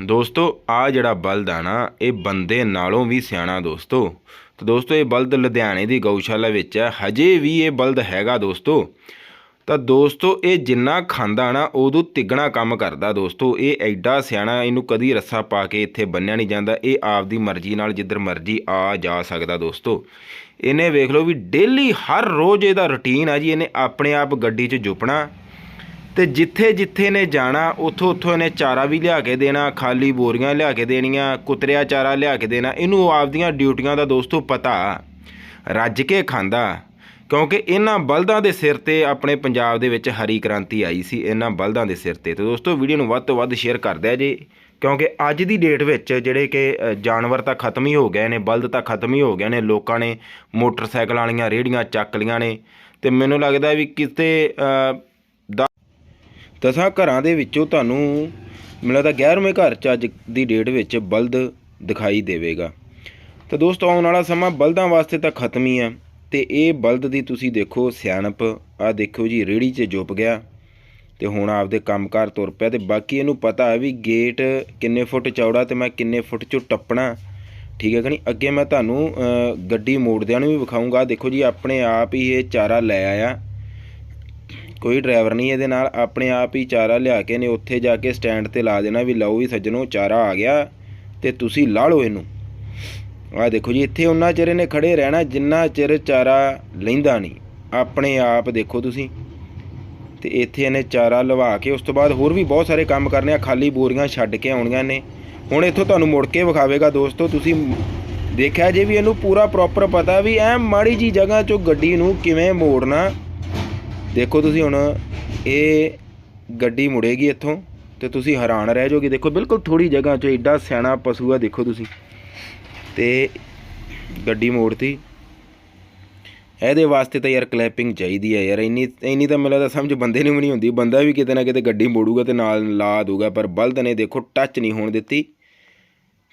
ਦੋਸਤੋ, ਆ ਜਿਹੜਾ ਬਲਦ ਆ ਨਾ, ਇਹ ਬੰਦੇ ਨਾਲੋਂ ਵੀ ਸਿਆਣਾ ਦੋਸਤੋ। ਤੇ ਦੋਸਤੋ, ਇਹ ਬਲਦ ਲੁਧਿਆਣੇ ਦੀ ਗਊਸ਼ਾਲਾ ਵਿੱਚ ਹੈ ਹਜੇ ਵੀ ਇਹ ਬਲਦ ਹੈਗਾ ਦੋਸਤੋ। ਤਾਂ ਦੋਸਤੋ, ਇਹ ਜਿੰਨਾ ਖਾਂਦਾ ਨਾ, ਉਦੋਂ ਤਿੱਗਣਾ ਕੰਮ ਕਰਦਾ ਦੋਸਤੋ। ਇਹ ਐਡਾ ਸਿਆਣਾ, ਇਹਨੂੰ ਕਦੀ ਰੱਸਾ ਪਾ ਕੇ ਇੱਥੇ ਬੰਨਿਆ ਨਹੀਂ ਜਾਂਦਾ। ਇਹ ਆਪਦੀ ਮਰਜ਼ੀ ਨਾਲ ਜਿੱਧਰ ਮਰਜ਼ੀ ਆ ਜਾ ਸਕਦਾ ਦੋਸਤੋ। ਇਹਨੇ ਵੇਖ ਲਓ ਵੀ ਡੇਲੀ ਹਰ ਰੋਜ਼ ਇਹਦਾ ਰੁਟੀਨ ਆ ਜੀ। ਇਹਨੇ ਆਪਣੇ ਆਪ ਗੱਡੀ 'ਚ ਜੁਪਣਾ। ਤੇ ਜਿੱਥੇ ਜਿੱਥੇ ਨੇ ਜਾਣਾ, ਉੱਥੋਂ ਉੱਥੋਂ ਇਹਨੇ ਚਾਰਾ ਵੀ ਲਿਆ ਕੇ ਦੇਣਾ, ਖਾਲੀ ਬੋਰੀਆਂ ਲਿਆ ਕੇ ਦੇਣੀਆਂ, ਕੁਤਰਿਆ ਚਾਰਾ ਲਿਆ ਕੇ ਦੇਣਾ, ਇਹਨੂੰ ਆਪਦੀਆਂ ਡਿਊਟੀਆਂ ਦਾ ਦੋਸਤੋ ਪਤਾ। ਰੱਜ ਕੇ ਖਾਂਦਾ, ਕਿਉਂਕਿ ਇਹਨਾਂ ਬਲਦਾਂ ਦੇ ਸਿਰ ਤੇ ਆਪਣੇ ਪੰਜਾਬ ਦੇ ਵਿੱਚ ਹਰੀ ਕ੍ਰਾਂਤੀ ਆਈ ਸੀ, ਇਹਨਾਂ ਬਲਦਾਂ ਦੇ ਸਿਰ ਤੇ। ਤੇ ਦੋਸਤੋ, ਵੀਡੀਓ ਨੂੰ ਵੱਧ ਤੋਂ ਵੱਧ ਸ਼ੇਅਰ ਕਰ ਦਿਆ ਜੇ, ਕਿਉਂਕਿ ਅੱਜ ਦੀ ਡੇਟ ਵਿੱਚ ਜਿਹੜੇ ਕਿ ਜਾਨਵਰ ਤਾਂ ਖਤਮ ਹੀ ਹੋ ਗਏ ਨੇ, ਬਲਦ ਤਾਂ ਖਤਮ ਹੀ ਹੋ ਗਏ ਨੇ, ਲੋਕਾਂ ਨੇ ਮੋਟਰਸਾਈਕਲ ਵਾਲੀਆਂ ਰੇੜੀਆਂ ਚੱਕ ਲੀਆਂ ਨੇ। ਤੇ ਮੈਨੂੰ ਲੱਗਦਾ ਵੀ ਕਿਤੇ ਦਸਾਂ ਘਰਾਂ ਦੇ ਵਿੱਚੋਂ ਤੁਹਾਨੂੰ ਮੈਨੂੰ ਲੱਗਦਾ 11ਵੇਂ ਘਰ 'ਚ ਅੱਜ ਦੀ ਡੇਟ ਵਿੱਚ ਬਲਦ ਦਿਖਾਈ ਦੇਵੇਗਾ। ਤਾਂ ਦੋਸਤੋ, ਆਉਣ ਵਾਲਾ ਸਮਾਂ ਬਲਦਾਂ ਵਾਸਤੇ ਤਾਂ ਖਤਮ ਹੀ ਆ ਤੇ ਇਹ ਬਲਦ ਦੀ ਤੁਸੀਂ ਦੇਖੋ ਸਿਆਣਪ ਆ ਦੇਖੋ ਜੀ, ਰੇੜੀ 'ਚ ਜੁਪ ਗਿਆ ਤੇ ਹੁਣ ਆਪਦੇ ਕੰਮਕਾਰ ਤੁਰ ਪਿਆ ਤੇ ਬਾਕੀ ਇਹਨੂੰ ਪਤਾ ਹੈ ਵੀ ਗੇਟ ਕਿੰਨੇ ਫੁੱਟ ਚੌੜਾ ਤੇ ਮੈਂ ਕਿੰਨੇ ਫੁੱਟ 'ਚੋਂ ਟੱਪਣਾ। ਠੀਕ ਹੈ ਕਿ ਨਹੀਂ? ਅੱਗੇ ਮੈਂ ਤੁਹਾਨੂੰ ਗੱਡੀ ਮੋੜਦਿਆਂ ਨੂੰ ਵੀ ਵਿਖਾਊਂਗਾ। ਦੇਖੋ ਜੀ, ਆਪਣੇ ਆਪ ਹੀ ਇਹ ਚਾਰਾ ਲੈ ਆਇਆ। ਕੋਈ ਡਰਾਈਵਰ ਨਹੀਂ ਇਹਦੇ ਨਾਲ, ਆਪਣੇ ਆਪ ਹੀ ਚਾਰਾ ਲਿਆ ਕੇ ਨੇ, ਉੱਥੇ ਜਾ ਕੇ ਸਟੈਂਡ ਤੇ ਲਾ ਦੇਣਾ ਵੀ ਲਓ ਵੀ ਸੱਜਣੋ, ਚਾਰਾ ਆ ਗਿਆ ਤੇ ਤੁਸੀਂ ਲਾ ਲਓ ਇਹਨੂੰ। ਆਹ ਦੇਖੋ ਜੀ, ਇੱਥੇ ਉਹਨਾਂ ਚਿਰ ਇਹਨੇ ਖੜੇ ਰਹਿਣਾ, ਜਿੰਨਾ ਚਿਰ ਚਾਰਾ ਲੈਂਦਾ ਨਹੀਂ। ਆਪਣੇ ਆਪ ਦੇਖੋ ਤੁਸੀਂ। ਤੇ ਇੱਥੇ ਇਹਨੇ ਚਾਰਾ ਲਵਾ ਕੇ, ਉਸ ਤੋਂ ਬਾਅਦ ਹੋਰ ਵੀ ਬਹੁਤ ਸਾਰੇ ਕੰਮ ਕਰਨੇ ਆ, ਖਾਲੀ ਬੋਰੀਆਂ ਛੱਡ ਕੇ ਆਉਣੀਆਂ ਨੇ। ਹੁਣ ਇੱਥੋਂ ਤੁਹਾਨੂੰ ਮੁੜ ਕੇ ਵਿਖਾਵੇਗਾ ਦੋਸਤੋ, ਤੁਸੀਂ ਦੇਖਿਆ ਜੇ ਵੀ ਇਹਨੂੰ ਪੂਰਾ ਪ੍ਰੋਪਰ ਪਤਾ ਵੀ ਐ ਮਾੜੀ ਜੀ ਜਗ੍ਹਾ ਚੋਂ ਗੱਡੀ ਨੂੰ ਕਿਵੇਂ ਮੋੜਨਾ। ਦੇਖੋ ਤੁਸੀਂ ਹੁਣ ਇਹ ਗੱਡੀ ਮੁੜੇਗੀ ਇੱਥੋਂ ਤੇ ਤੁਸੀਂ ਹੈਰਾਨ ਰਹਿ ਜਾਓਗੇ। ਦੇਖੋ ਬਿਲਕੁਲ ਥੋੜੀ ਜਗ੍ਹਾ 'ਚ ਐਡਾ ਸਿਆਣਾ ਪਸ਼ੂ ਆ, ਦੇਖੋ ਤੁਸੀਂ। ਤੇ ਗੱਡੀ ਮੋੜਤੀ। ਇਹਦੇ ਵਾਸਤੇ ਤਾਂ ਯਾਰ ਕਲੈਪਿੰਗ ਚਾਹੀਦੀ ਹੈ ਯਾਰ। ਇੰਨੀ ਇੰਨੀ ਤਾਂ ਮੈਨੂੰ ਲੱਗਦਾ ਸਮਝ ਬੰਦੇ ਨੂੰ ਵੀ ਨਹੀਂ ਹੁੰਦੀ। ਬੰਦਾ ਵੀ ਕਿਤੇ ਨਾ ਕਿਤੇ ਗੱਡੀ ਮੋੜੂਗਾ ਤੇ ਨਾਲ ਲਾ ਦੂਗਾ ਪਰ ਬਲਦ ਨੇ ਦੇਖੋ ਟੱਚ ਨਹੀਂ ਹੋਣ ਦਿੱਤੀ।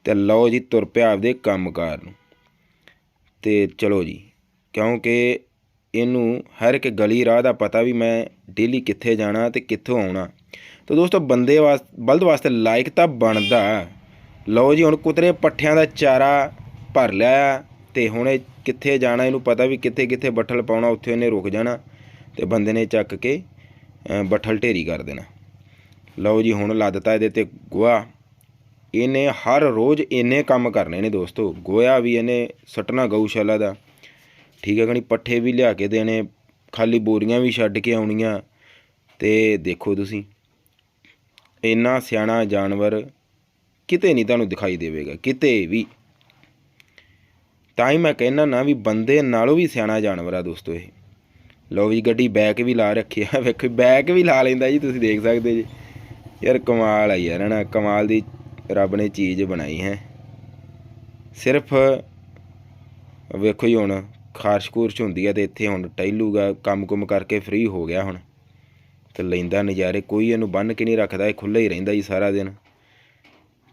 ਤੇ ਲਓ ਜੀ, ਤੁਰ ਪਿਆ ਆਪਦੇ ਕੰਮਕਾਰ ਨੂੰ। ਤੇ ਚਲੋ ਜੀ, ਕਿਉਂਕਿ ਇਹਨੂੰ ਹਰ ਇੱਕ ਗਲੀ ਰਾਹ ਦਾ ਪਤਾ ਵੀ ਮੈਂ ਡੇਲੀ ਕਿੱਥੇ ਜਾਣਾ ਤੇ ਕਿੱਥੋਂ ਆਉਣਾ। ਤਾਂ ਦੋਸਤੋ, ਬੰਦੇ ਵਾਸਤੇ ਬਲਦ ਵਾਸਤੇ ਲਾਇਕ ਤਾਂ ਬਣਦਾ। ਲਓ ਜੀ, ਹੁਣ ਕੁਤਰੇ ਪੱਠਿਆਂ ਦਾ ਚਾਰਾ ਭਰ ਲਿਆ ਤੇ ਹੁਣ ਇਹ ਕਿੱਥੇ ਜਾਣਾ, ਇਹਨੂੰ ਪਤਾ ਵੀ ਕਿੱਥੇ ਕਿੱਥੇ ਬੱਠਲ ਪਾਉਣਾ, ਉੱਥੇ ਇਹਨੇ ਰੁਕ ਜਾਣਾ ਤੇ ਬੰਦੇ ਨੇ ਚੱਕ ਕੇ ਬੱਠਲ ਢੇਰੀ ਕਰ ਦੇਣਾ। ਲਓ ਜੀ, ਹੁਣ ਲੱਦਤਾ ਇਹਦੇ ਤੇ ਗੋਹਾ। ਇਹਨੇ ਹਰ ਰੋਜ਼ ਇੰਨੇ ਕੰਮ ਕਰਨੇ ਨੇ ਦੋਸਤੋ। ਗੋਇਆ ਵੀ ਇਹਨੇ ਸਟਣਾ ਗਊਸ਼ਾਲਾ ਦਾ। ਠੀਕ ਹੈ ਕਣੀ? ਪੱਠੇ ਵੀ ਲਿਆ ਕੇ ਦੇਣੇ, ਖਾਲੀ ਬੋਰੀਆਂ ਵੀ ਛੱਡ ਕੇ ਆਉਣੀਆਂ, ਤੇ ਦੇਖੋ ਤੁਸੀਂ। ਇੰਨਾ ਸਿਆਣਾ ਜਾਨਵਰ ਕਿਤੇ ਨਹੀਂ ਤੁਹਾਨੂੰ ਦਿਖਾਈ ਦੇਵੇਗਾ, ਕਿਤੇ ਵੀ। ਤਾਂ ਹੀ ਮੈਂ ਕਹਿੰਦਾ ਨਾ ਵੀ ਬੰਦੇ ਨਾਲੋਂ ਵੀ ਸਿਆਣਾ ਜਾਨਵਰ ਆ ਦੋਸਤੋ ਇਹ। ਲਓ ਜੀ ਗੱਡੀ ਬੈਕ ਵੀ ਲਾ ਰੱਖੀ ਆ, ਵੇਖੋ, ਬੈਕ ਵੀ ਲਾ ਲੈਂਦਾ ਜੀ, ਤੁਸੀਂ ਦੇਖ ਸਕਦੇ ਜੀ। ਯਾਰ ਕਮਾਲ ਆ ਯਾਰ ਨਾ ਕਮਾਲ ਦੀ ਰੱਬ ਨੇ ਚੀਜ਼ ਬਣਾਈ ਹੈ। ਸਿਰਫ ਵੇਖੋ ਜੀ ਹੁਣ ਖਾਰਸ਼ ਖੂਰਸ਼ ਹੁੰਦੀ ਆ ਤੇ ਇੱਥੇ ਹੁਣ ਟਹਿਲੂਗਾ ਕੰਮ ਕੁਮ ਕਰਕੇ ਫ੍ਰੀ ਹੋ ਗਿਆ ਹੁਣ। ਤੇ ਲੈਂਦਾ ਨਜ਼ਾਰੇ ਕੋਈ ਇਹਨੂੰ ਬੰਨ ਕੇ ਨਹੀਂ ਰੱਖਦਾ, ਇਹ ਖੁੱਲ੍ਹਾ ਹੀ ਰਹਿੰਦਾ ਜੀ ਸਾਰਾ ਦਿਨ।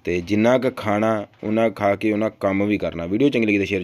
ਤੇ ਜਿੰਨਾ ਕੁ ਖਾਣਾ, ਉਹਨਾਂ ਖਾ ਕੇ ਉਹਨਾਂ ਕੰਮ ਵੀ ਕਰਨਾ। ਵੀਡੀਓ ਚੰਗੀ ਲੱਗੀ ਤਾਂ ਸ਼ੇਅਰ